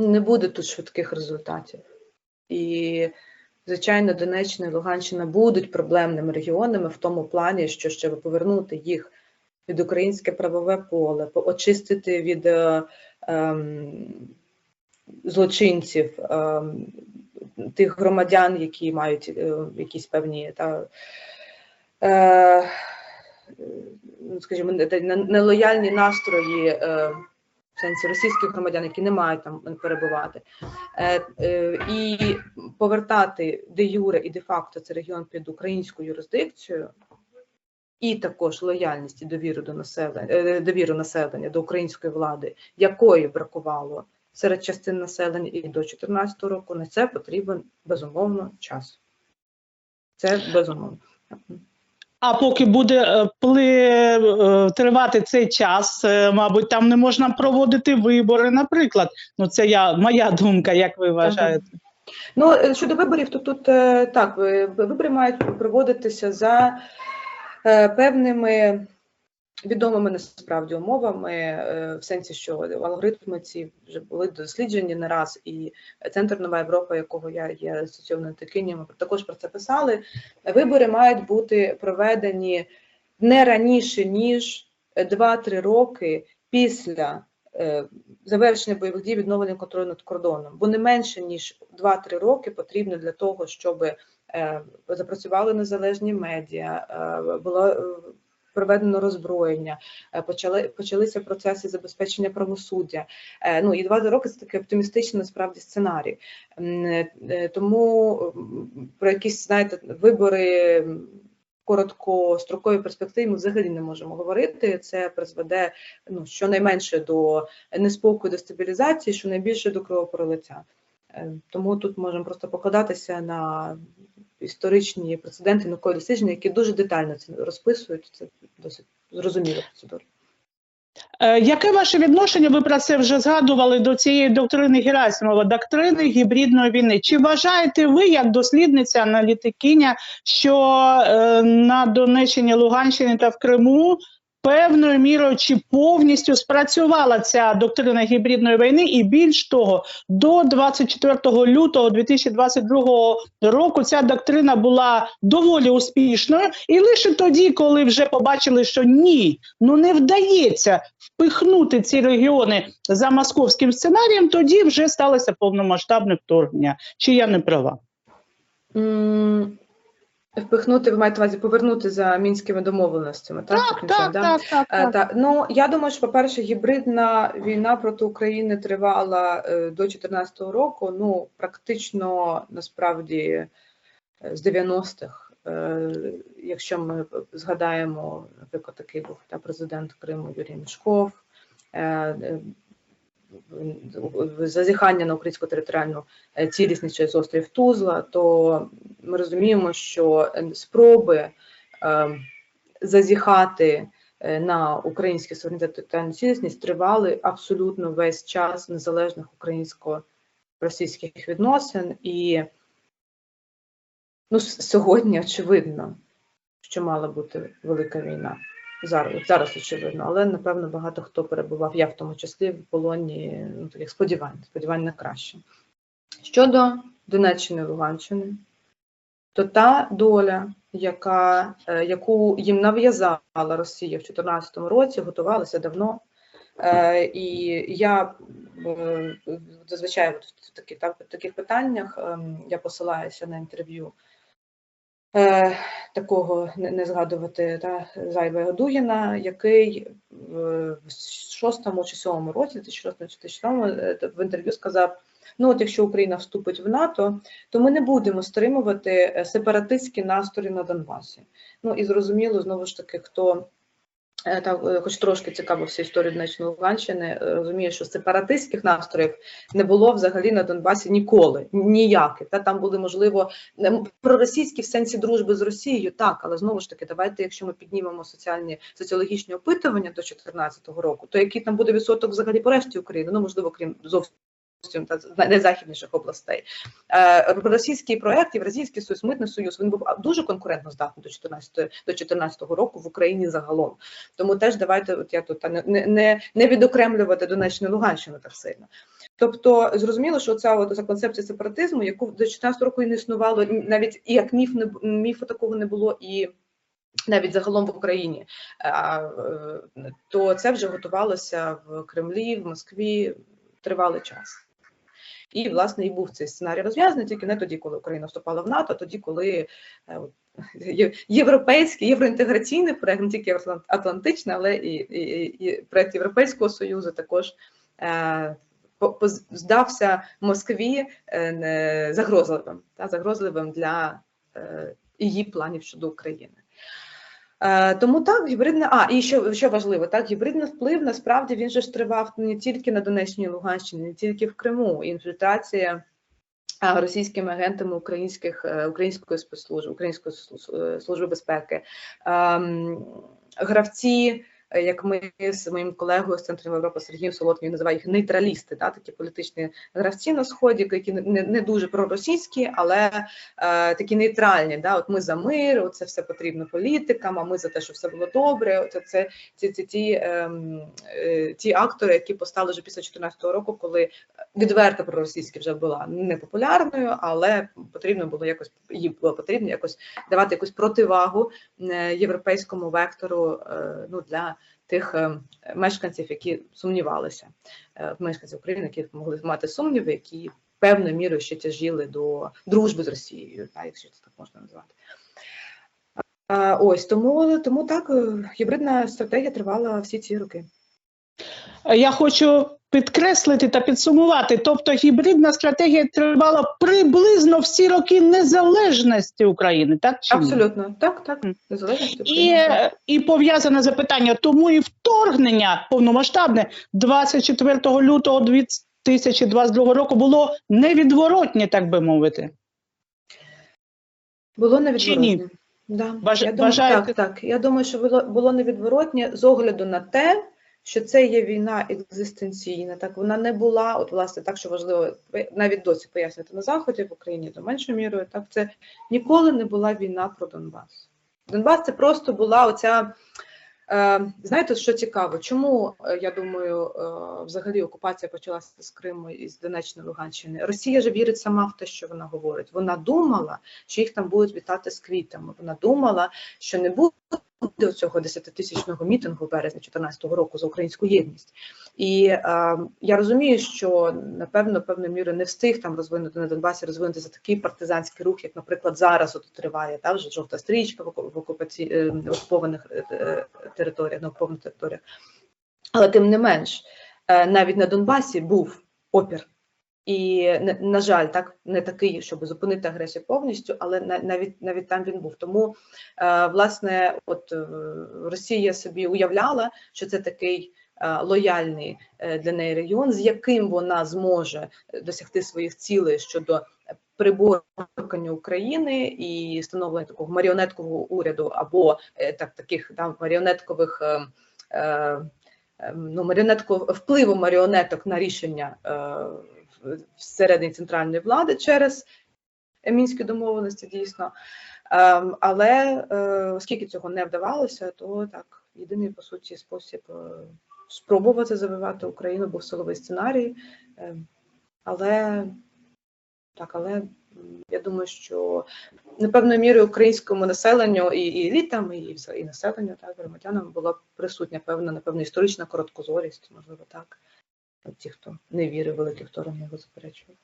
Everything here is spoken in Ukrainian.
не буде тут швидких результатів. І, звичайно, Донеччина і Луганщина будуть проблемними регіонами в тому плані, що щоб повернути їх від українське правове поле, по- очистити від е, ем, злочинців, ем, тих громадян, які мають е, якісь певні та, е, ну, скажімо, не- не- нелояльні настрої е, сенсі російських громадян, які не мають там перебувати, е, е, і повертати де юре і де факто цей регіон під українську юрисдикцію, і також лояльність і довіру до населення, е, довіру населення до української влади, якої бракувало серед частин населення і до 2014 року, на це потрібен безумовно час. Це безумовно. А поки буде е, пли- е, тривати цей час, е, мабуть, там не можна проводити вибори, наприклад. Ну, це я моя думка, як ви вважаєте? Ну, щодо виборів, то тут так, вибори мають проводитися за певними відомими насправді умовами, е, в сенсі, що алгоритми ці вже були досліджені не раз, і Центр Нова Європа, якого я є асоційованою такиням, також про це писали. Вибори мають бути проведені не раніше, ніж 2-3 роки після е, завершення бойових дій, відновлення контролю над кордоном, бо не менше ніж 2-3 роки потрібно для того, щоб е, запрацювали незалежні медіа, було е, проведено роззброєння, е, почали почалися процеси забезпечення правосуддя. Е, Ну і 2 роки це такий оптимістичний насправді сценарій. Е, Тому про якісь знаєте вибори. Короткостроковій перспективі ми взагалі не можемо говорити. Це призведе ну щонайменше до неспокою, дестабілізації, щонайбільше до кровопролиття. Тому тут можемо просто покладатися на історичні прецеденти наукові дослідження, які дуже детально це розписують. Це досить зрозуміла процедура. Е, Яке ваше відношення? Ви про це вже згадували до цієї доктрини Герасимова, доктрини гібридної війни. Чи вважаєте ви, як дослідниця, аналітикиня, що е, на Донеччині, Луганщині та в Криму певною мірою чи повністю спрацювала ця доктрина гібридної війни, і більш того, до 24 лютого 2022 року ця доктрина була доволі успішною, і лише тоді, коли вже побачили, що ні, ну не вдається впихнути ці регіони за московським сценарієм, тоді вже сталося повномасштабне вторгнення. Чи я не права? Впихнути, ви маєте увазі повернути за мінськими домовленостями, так? Так, так, да? так, так, Е, так. Ну я думаю, що по-перше, гібридна війна проти України тривала е, до 2014 року. Ну практично насправді е, з 90-х. Е, якщо ми згадаємо, наприклад, такий був та президент Криму Юрій Мішков. Зазіхання на українську територіальну е, цілісність через острів Тузла, то ми розуміємо, що е, спроби е, зазіхати е, на український суверенітет територіальну цілісність тривали абсолютно весь час незалежних українсько-російських відносин. І ну, сьогодні очевидно, що мала бути велика війна. Зараз, зараз очевидно, але напевно багато хто перебував, я в тому числі в полоні ну, таких сподівань, сподівань на краще. Щодо Донеччини Луганщини, то та доля, яка, е, яку їм нав'язала Росія в 2014 році, готувалася давно. Е, І я е, зазвичай в таких, так, в таких питаннях ем, я посилаюся на інтерв'ю е, такого не, не згадувати та, зайвого Дугіна, який в, в шостому чи сьомому році, 2006-2007, е, в інтерв'ю сказав: ну от якщо Україна вступить в НАТО, то ми не будемо стримувати е, сепаратистські настрої на Донбасі. Ну і зрозуміло, знову ж таки, хто та, е, хоч трошки цікавився історією Донеччини Луганщини, е, розуміє, що сепаратистських настроїв не було взагалі на Донбасі ніколи, ніяких. Та там були можливо проросійські в сенсі дружби з Росією, так, але знову ж таки, давайте, якщо ми піднімемо соціальні соціологічні опитування до 2014 року, то який там буде відсоток взагалі по решті України? Ну можливо, крім зовсім та з найзахідніших областей. Е, Російський проект, Євразійський союз, митний союз, він був дуже конкурентно здатний до 14 до 2014 року в Україні загалом. Тому теж давайте, от я тут не, не, не відокремлювати Донеччину Луганщину так сильно. Тобто зрозуміло, що ця от ця концепція сепаратизму, яку до 2014 року і не існувало, навіть і як міф не міфу такого не було і. Навіть загалом в Україні, а, е, то це вже готувалося в Кремлі, в Москві тривалий час. І, власне, і був цей сценарій розв'язаний тільки не тоді, коли Україна вступала в НАТО, а тоді, коли е, європейський, євроінтеграційний проект, не тільки євроатлантичний, але і, і, і проект Європейського Союзу також е, здався Москві е, загрозливим, та, загрозливим для її планів щодо України. Е, Тому так, гібридна, а і що, що важливо, так, гібридний вплив насправді він же ж тривав не тільки на Донеччині Луганщині, не тільки в Криму. Інфільтрація а, російськими агентами українських е, української спецслужби, української слу- е, служби безпеки. Ем, Гравці, е, як ми з моїм колегою з Центру Європи Сергієм Солотнім називаю їх нейтралісти, да, такі політичні гравці на сході, які не, не- дуже проросійські, але е, такі нейтральні. Да, от ми за мир, це все потрібно політикам, а ми за те, щоб все було добре. Оце це ці, ці ем, е, ті актори, які постали вже після 2014 року, коли відверто проросійські вже була непопулярною, але потрібно було якось їй було потрібно якось давати якусь противагу е, європейському вектору е, ну для тих е, мешканців, які сумнівалися, е, мешканців України, які могли мати сумніви, які певною мірою ще тяжіли до дружби з Росією, так, якщо це так можна назвати. Ось тому, тому так е, гібридна стратегія тривала всі ці роки. Я хочу підкреслити та підсумувати. Тобто, гібридна стратегія тривала приблизно всі роки незалежності України, так чи ні? Абсолютно, так, так, незалежності І, України. і пов'язане запитання, тому і вторгнення повномасштабне 24 лютого 2022 року було невідворотнє, так би мовити. Було Чи ні? Да. Баж- я думаю, бажаєте- так, так. Я думаю, що було, було невідворотне з огляду на те, що це є війна екзистенційна. Так вона не була, от власне, так що важливо навіть досі пояснити на заході в Україні, то меншою мірою. Так це ніколи не була війна про Донбас. Донбас це просто була оця. Е, знаєте, що цікаво, чому е, я думаю, е, взагалі окупація почалася з Криму і з Донеччини Луганщини? Росія ж вірить сама в те, що вона говорить. Вона думала, що їх там будуть вітати з квітами. Вона думала, що не буде цього десятитисячного мітингу в березні 2014 року за українську єдність. І е, я розумію, що напевно певною мірою не встиг там розвинути на Донбасі розвинутися такий партизанський рух, як, наприклад, зараз от триває та вже жовта стрічка в оку- в е, окупованих е, е, територіях, на окупованих територіях. Але тим не менш, навіть на Донбасі був опір. І на, жаль, так не такий, щоб зупинити агресію повністю, але навіть навіть там він був. Тому е, власне, от е, Росія собі уявляла, що це такий е, лояльний для неї регіон, з яким вона зможе досягти своїх цілей щодо приборкання України і встановлення такого маріонеткового уряду або так таких там маріонеткових. ем, Ну, маріонетку впливу маріонеток на рішення всередині центральної влади через мінські домовленості, дійсно. Ем, але е, оскільки цього не вдавалося, то так єдиний по суті спосіб е, спробувати завивати Україну був силовий сценарій. Ем, але так, але я думаю, що напевною мірою українському населенню і, і елітам, і, і населенню, так, громадянам була присутня певна, напевно, історична короткозорість, можливо, так. Ті, хто не вірив великих торгів, його заперечував.